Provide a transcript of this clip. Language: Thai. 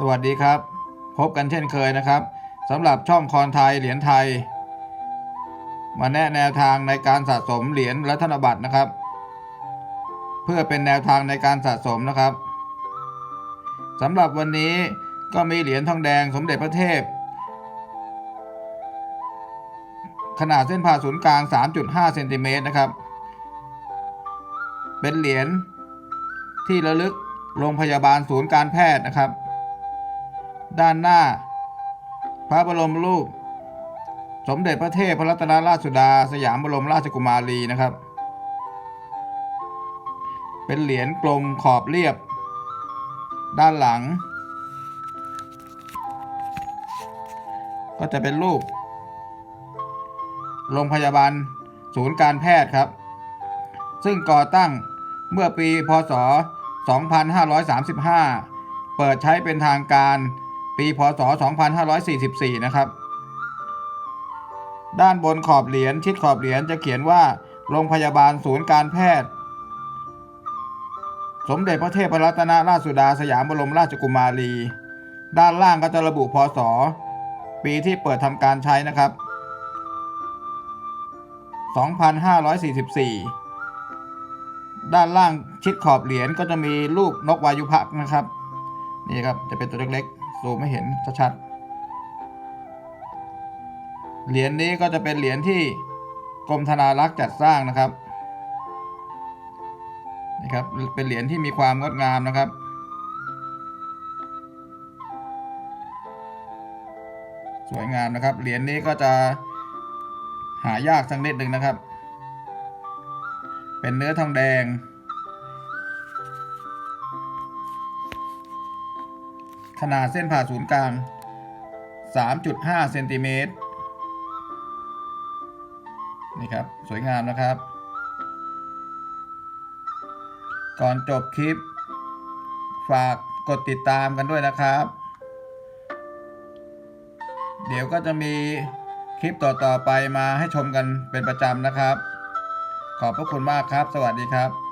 สวัสดีครับ พบกันเช่นเคยนะครับสำหรับช่องคอนไทยเหรียญไทย มาแนะแนวทางในการสะสมเหรียญและธนบัตรนะครับ เพื่อเป็นแนวทางในการสะสมนะครับสำหรับวันนี้ก็มีเหรียญทองแดงสมเด็จพระเทพ ขนาดเส้นผ่าศูนย์กลาง 3.5 เซนติเมตรนะครับ เป็นเหรียญที่ระลึกโรงพยาบาลศูนย์การแพทย์นะครับ ด้านหน้า พระบรมรูป สมเด็จพระเทพพระรัตนราชสุดา สยามบรมราชกุมารีนะครับ เป็นเหรียญกลมขอบเรียบ ด้านหลัง ก็จะเป็นรูป โรงพยาบาลศูนย์การแพทย์ครับ ซึ่งก่อตั้งเมื่อปีพศ 2535 เปิดใช้เป็นทางการ ปีพศ 2544 นะครับ ด้านบนขอบเหรียญชิดขอบเหรียญจะเขียนว่า โรงพยาบาลศูนย์การแพทย์ สมเด็จพระเทพรัตนราชสุดาสยามบรมราชกุมารี ด้านล่างก็จะระบุพศ ปีที่เปิดทำการใช้นะครับ 2544ด้านล่างชิดขอบเหรียญก็จะมีรูปนกวายุพักนะครับ นี่ครับจะเป็นตัวเล็กๆ ซูมไม่เห็นชัดๆ เหรียญนี้ก็จะเป็นเหรียญที่กรมธนารักษ์จัดสร้างนะครับนี่ครับ เป็นเหรียญที่มีความงดงามนะครับ สวยงามนะครับ เหรียญนี้ก็จะหายากสักนิดหนึ่งนะครับ เป็นเนื้อทองแดง ขนาดเส้นผ่าศูนย์กลาง 3.5เซนติเมตรนี่ครับ สวยงามนะครับ ก่อนจบคลิป ฝากกดติดตามกันด้วยนะครับ เดี๋ยวก็จะมีคลิปต่อๆไปมาให้ชมกันเป็นประจำนะครับ ขอบพระคุณมากครับ สวัสดีครับ